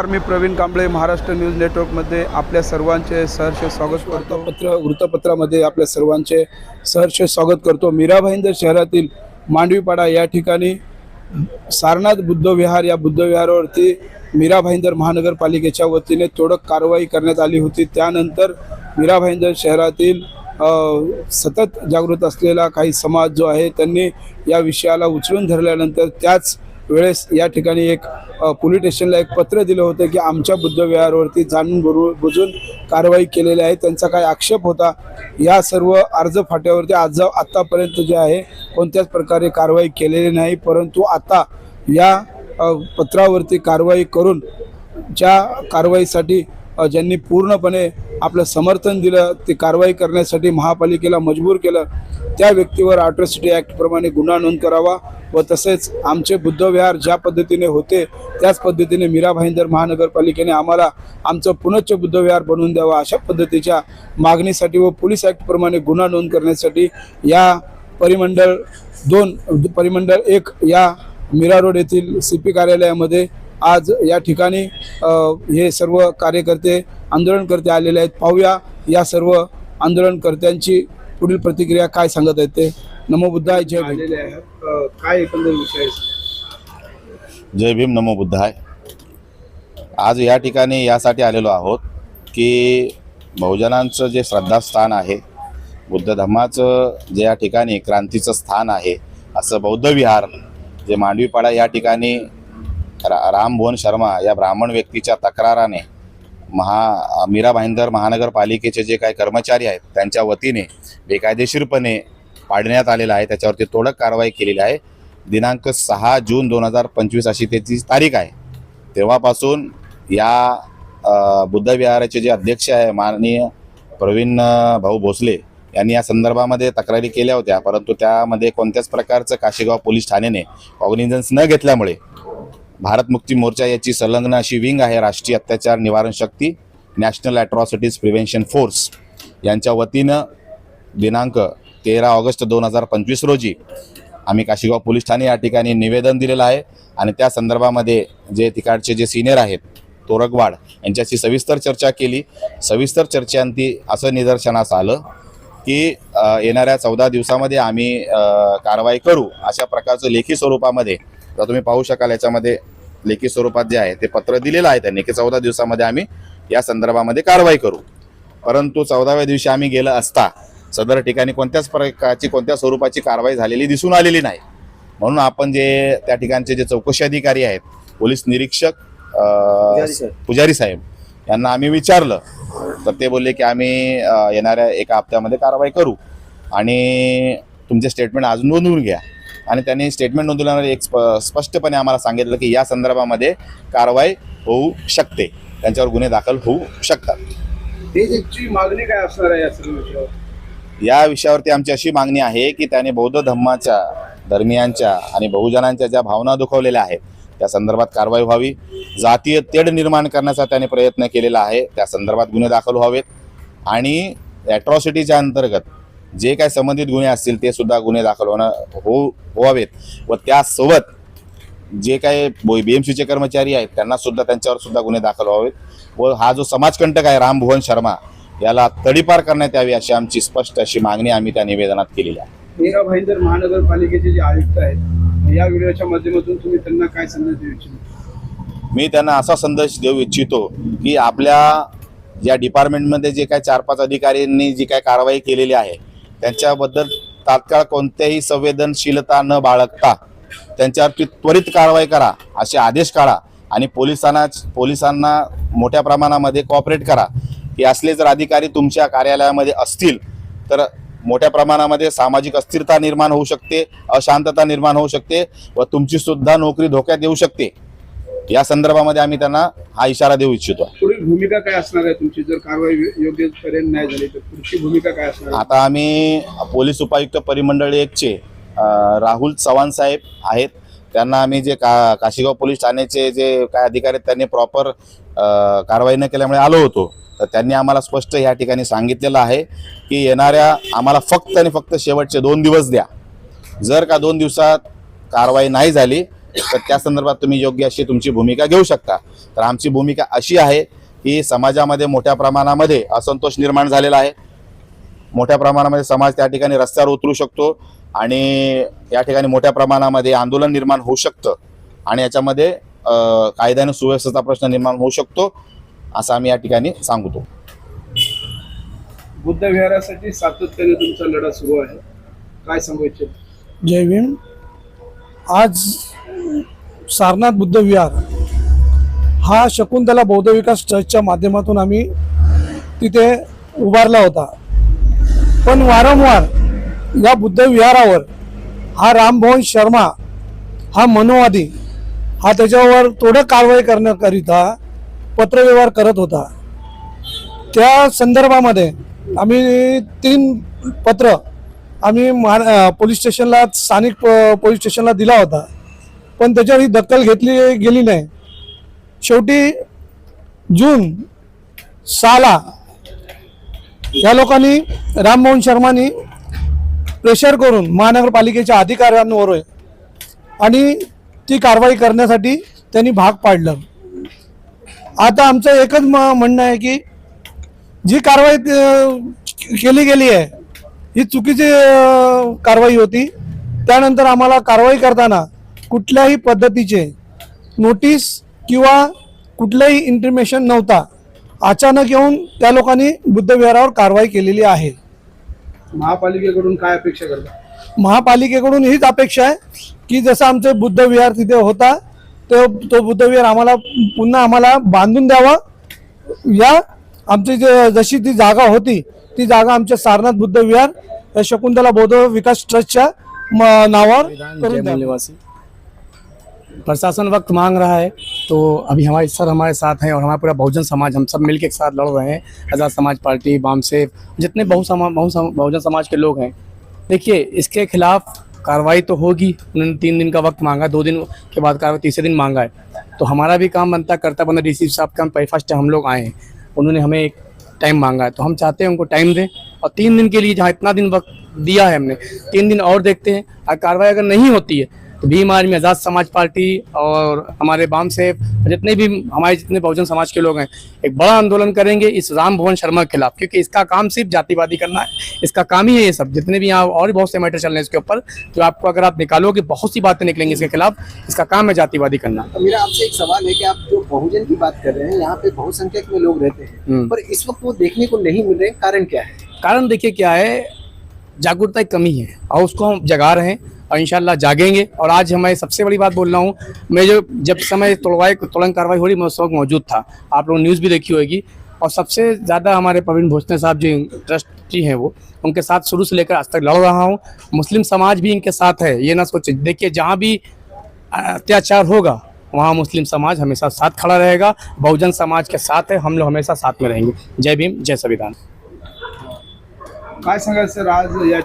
नमस्कार मी प्रवीण कांबळे महाराष्ट्र न्यूज नेटवर्कमध्ये आपल्या सर्वांचे सहर्ष स्वागत करतो. पत्र वृत्तपत्रामध्ये आपल्या सर्वांचे सहर्ष स्वागत करतो. मीरा भाईंदर शहरातील मांडवीपाडा या ठिकाणी सारनाथ बुद्धविहार या बुद्धविहारावरती मीरा भाईंदर महानगरपालिकेच्या वतीने तोडक कारवाई करण्यात आली होती. त्यानंतर मीरा भाईंदर शहरातील सतत जागृत असलेला काही समाज जो आहे त्यांनी या विषयाला उचलून धरल्यानंतर त्याच वेळेस या ठिकाणी एक पोलीस स्टेशनला एक पत्र दिलं होतं की आमच्या बुद्धविहारवरती जाणून बुरू बुजून कारवाई केलेली आहे. त्यांचा काय आक्षेप होता. या सर्व अर्ज फाट्यावरती आज आत्तापर्यंत जे आहे कोणत्याच प्रकारे कारवाई केलेली नाही. परंतु आता या पत्रावरती कारवाई करून ज्या कारवाईसाठी ज्यांनी पूर्णपणे आपलं समर्थन दिलं ते कारवाई करण्यासाठी महापालिकेला मजबूर केलं त्या व्यक्तीवर अट्रॉसिटी ॲक्टप्रमाणे गुन्हा नोंद करावा व तसेच आमचे बुद्धविहार ज्या पद्धतीने होते त्याच पद्धतीने मीरा भाईंदर महानगरपालिकेने आम्हाला आमचं पुनच्च बुद्धविहार बनवून द्यावा अशा पद्धतीच्या मागणीसाठी व पोलीस ॲक्टप्रमाणे गुन्हा नोंद करण्यासाठी या परिमंडळ दोन परिमंडळ एक या मीरा रोड येथील सी पी कार्यालयामध्ये आज या ठिकाणी अ, हे सर्व कार्यकर्ते आंदोलनकर्ते आलेले आहेत. पाहूया या सर्व आंदोलनकर्त्यांची पुढील प्रतिक्रिया काय सांगत आहेत ते. नमो बुद्धाय जय भीम. काय एकंदर विषय जय भीम नमो बुद्धाय. आज या ठिकाणी यासाठी आलेलो आहोत की बहुजनांचं जे श्रद्धास्थान आहे बुद्ध धम्माचं जे या ठिकाणी क्रांतीचं स्थान आहे असं बौद्ध विहार जे मांडवीपाडा या ठिकाणी रा रामभुवन शर्मा या ब्राह्मण व्यक्तीच्या तक्राराने महा मीरा भाईंदर महानगरपालिकेचे जे काही कर्मचारी आहेत त्यांच्या वतीने बेकायदेशीरपणे पाडण्यात आलेलं आहे. त्याच्यावरती तोडक कारवाई केलेली आहे. दिनांक सहा जून दोन हजार पंचवीस अशी त्याची तारीख आहे. तेव्हापासून या बुद्धविहाराचे जे अध्यक्ष आहे माननीय प्रवीण भाऊ भोसले यांनी या संदर्भामध्ये तक्रारी केल्या होत्या. परंतु त्यामध्ये कोणत्याच प्रकारचं काशीगाव पोलीस ठाण्याने कॉग्निझन्स न घेतल्यामुळे भारत मुक्ती मोर्चा याची संलग्न अशी विंग आहे राष्ट्रीय अत्याचार निवारण शक्ती नॅशनल ॲट्रॉसिटीज प्रिव्हेन्शन फोर्स यांच्या वतीनं दिनांक तेरा ऑगस्ट दोन हजार पंचवीस रोजी आम्ही काशीगाव पोलीस ठाणे या ठिकाणी निवेदन दिलेलं आहे आणि त्या संदर्भामध्ये जे तिकडचे जे सिनियर आहेत तोरगवाड यांच्याशी सविस्तर चर्चा केली. सविस्तर चर्चेअंती असं निदर्शनास आलं की येणाऱ्या चौदा दिवसामध्ये आम्ही कारवाई करू अशा प्रकारचं लेखी स्वरूपामध्ये तर तुम्ही पाहू शकाल याच्यामध्ये लेखी स्वरूपात जे आहे ते पत्र दिलेलं आहे त्यांनी की चौदा दिवसामध्ये आम्ही या संदर्भामध्ये कारवाई करू. परंतु चौदाव्या दिवशी आम्ही गेलं असता सदर ठिकाणी कोणत्याच प्रकारची कोणत्या स्वरूपाची कारवाई झालेली दिसून आलेली नाही. म्हणून आपण जे त्या ठिकाणचे जे चौकशी अधिकारी आहेत पोलीस निरीक्षक पुजारी साहेब. यांना आम्ही विचारलं. तर ते बोलले की आम्ही येणाऱ्या एका हप्त्यामध्ये कारवाई करू. आणि तुमचे स्टेटमेंट अजून नोंदवून घ्या. आणि त्यांनी स्टेटमेंट नोंदवल्यावर एक स्प- स्पष्टपणे आम्हाला सांगितलं की या संदर्भामध्ये कारवाई होऊ शकते. त्यांच्यावर गुन्हे दाखल होऊ शकतात. त्याची मागणी काय असणार आहे या सर्व या विषयावरती आमची अशी मागणी आहे की त्याने बौद्ध धम्माच्या धर्मियांच्या आणि बहुजनांच्या ज्या भावना दुखवलेल्या आहेत त्या संदर्भात कारवाई व्हावी. जातीय तेढ निर्माण करण्याचा त्याने प्रयत्न केलेला आहे. त्या संदर्भात गुन्हे दाखल व्हावेत. आणि ॲट्रॉसिटीच्या अंतर्गत जे काही संबंधित गुन्हे असतील ते सुद्धा गुन्हे दाखल होणं हो व्हावेत. व त्यासोबत जे काही बी एम सीचे कर्मचारी आहेत त्यांना सुद्धा त्यांच्यावर सुद्धा गुन्हे दाखल व्हावेत. व हा जो समाजकंटक आहे रामभुवन शर्मा याला तडीपार करण्यात यावी अशी आमची स्पष्ट अशी मागणी आम्ही त्या निवेदनात केलेली आहे. मीरा भाईंदर महानगरपालिकेचे जे आयुक्त आहेत या व्हिडिओच्या माध्यमातून तुम्ही त्यांना काय संदेश देऊ इच्छिता? मी त्यांना असा संदेश देऊ इच्छितो की आपल्या ज्या डिपार्टमेंटमध्ये जे काही चार पाच अधिकाऱ्यांनी जी काही कारवाई केलेली आहे त्यांच्याबद्दल तात्काळ कोणत्याही संवेदनशीलता न बाळगता त्यांच्यावरती त्वरित कारवाई करा असे आदेश काढा आणि पोलिसांना पोलिसांना मोठ्या प्रमाणामध्ये कॉपरेट करा. की असले जर अधिकारी तुमच्या कार्यालयामध्ये असतील तर मोठ्या प्रमाणामध्ये सामाजिक अस्थिरता निर्माण होऊ शकते अशांतता निर्माण होऊ शकते व तुमची सुद्धा नोकरी धोक्यात येऊ शकते. या संदर्भामध्ये आम्ही त्यांना हा इशारा देऊ इच्छितो. पुढील भूमिका काय असणार आहे तुमची? जर कारवाई योग्य पर्यंत नाही झाली तर पुढची भूमिका काय असणार आहे? आता आम्ही पोलीस उपायुक्त परिमंडळ एकचे अ, राहुल चव्हाण साहेब आहेत. त्यांना आम्ही जे का काशीगाव पोलीस ठाण्याचे जे काय अधिकारी आहेत त्यांनी प्रॉपर कारवाई न केल्यामुळे आलो होतो. तर त्यांनी आम्हाला स्पष्ट या ठिकाणी सांगितलेलं आहे की येणाऱ्या आम्हाला फक्त आणि फक्त शेवटचे दोन दिवस द्या. जर का दोन दिवसात कारवाई नाही झाली तर त्या संदर्भात तुम्ही योग्य अशी तुमची भूमिका घेऊ शकता. तर आमची भूमिका अशी आहे की समाजामध्ये मोठ्या प्रमाणामध्ये असंतोष निर्माण झालेला आहे. मोठ्या प्रमाणामध्ये समाज त्या ठिकाणी रस्त्यावर उतरू शकतो आणि या ठिकाणी मोठ्या प्रमाणामध्ये आंदोलन निर्माण होऊ शकतं आणि याच्यामध्ये अ, कायदा आणि सुव्यवस्थेचा प्रश्न निर्माण होऊ शकतो असं आम्ही या ठिकाणी सांगतो. बुद्ध विहारासाठी सातत्याने तुमचा लढा सुरू आहे. काय सांगू इच्छित? जय भीम. आज सारनाथ बुद्ध विहार हा शकुंतला बौद्ध विकास ट्रस्टच्या माध्यमातून आम्ही तिथे उभारला होता. पण वारंवार या बुद्ध विहारावर हा रामभवन शर्मा हा मनोवादी हा त्याच्यावर थोडं कारवाई करण्याकरिता पत्रव्यवहार करत होता. त्या संदर्भामध्ये आम्ही तीन पत्र आम्ही मा पोलीस स्टेशनला स्थानिक प- पोलीस स्टेशनला दिला होता. पण त्याच्यावर ही दखल घेतली गेली नाही. शेवटी जून साला या लोकांनी राममोहन शर्मानी प्रेशर करून महानगरपालिकेच्या अधिकाऱ्यांवर आणि ती कारवाई करण्यासाठी त्यांनी भाग पाडलं. आता आमचं एकच म- म्हणणं आहे की जी कारवाई केली गेली आहे ही चुकीची कारवाई होती. त्यानंतर आम्हाला कारवाई करताना कुठल्याही पद्धतीचे नोटीस किंवा कुठलंही इंटिमेशन नव्हता. अचानक येऊन त्या लोकांनी बुद्ध विहारावर कारवाई केलेली आहे. महापालिकेकडून काय अपेक्षा करता? महापालिकेकडून हीच अपेक्षा आहे की जसं आमचं बुद्ध विहार तिथे होता तो तो बुद्ध विहार आम्हाला पुन्हा आम्हाला बांधून द्यावा. या आमची जे जशी ती जागा होती ती जागा आमच्या सारनाथ बुद्ध विहार या शकुंतला बौद्ध विकास ट्रस्टच्या नावावर करून प्रशासन वक्त मांग रहा है तो अभी हमारे सर हमारे साथ हैं और हमारा पूरा बहुजन समाज हम सब मिलके एक साथ लड़ रहे हैं। आज़ाद समाज पार्टी बामसेफ जितने बहु समा बहु सम, बहुजन समाज के लोग हैं। देखिए इसके खिलाफ कार्रवाई तो होगी उन्होंने तीन दिन का वक्त मांगा दो दिन के बाद कार्रवाई तीसरे दिन मांगा है। तो हमारा भी काम बनता करता बंदा डी साहब का हम फ़र्स्ट हम लोग आए हैं। उन्होंने हमें एक टाइम मांगा है तो हम चाहते हैं उनको टाइम दें और तीन दिन के लिए जहाँ इतना दिन वक्त दिया है हमने तीन दिन और देखते हैं और कार्रवाई अगर नहीं होती है भीम आर्मी आज़ाद समाज पार्टी और हमारे बाम सेफ़ जितने भी हमारे जितने बहुजन समाज के लोग हैं एक बड़ा आंदोलन करेंगे इस राम भवन शर्मा के खिलाफ क्योंकि इसका काम सिर्फ़ जातिवादी करना है इसका काम ही है ये सब। जितने भी यहाँ और भी बहुत से मैटर चल रहे हैं इसके ऊपर जो आपको अगर आप निकालोगे बहुत सी बातें निकलेंगी इसके खिलाफ इसका काम है जातिवादी करना। तो मेरा आपसे एक सवाल है कि आप जो बहुजन की बात कर रहे हैं यहाँ पे बहुसंख्यक में लोग रहते हैं हम्म। पर इस वक्त वो देखने को नहीं मिल रहे कारण क्या है? कारण देखिए क्या है जागरूकता की कमी है और उसको हम जगा रहे हैं और इंशाल्लाह जागेंगे। और आज हमें सबसे बड़ी बात बोल रहा हूँ, मैं जो, जब समय तोड़वाई तुरंत कार्रवाई हो रही, मैं उस वक्त मौजूद था। आप लोग न्यूज़ भी देखी होगी। और सबसे ज़्यादा हमारे प्रवीण भोसले साहब जो ट्रस्टी हैं वो, उनके साथ शुरू से लेकर आज तक लड़ रहा हूँ। मुस्लिम समाज भी इनके साथ है, ये ना सोचे। देखिए, जहाँ भी अत्याचार होगा, वहाँ मुस्लिम समाज हमेशा साथ खड़ा रहेगा। बहुजन समाज के साथ है, हम लोग हमेशा साथ में रहेंगे। जय भीम, जय संविधान। सांगाल सर या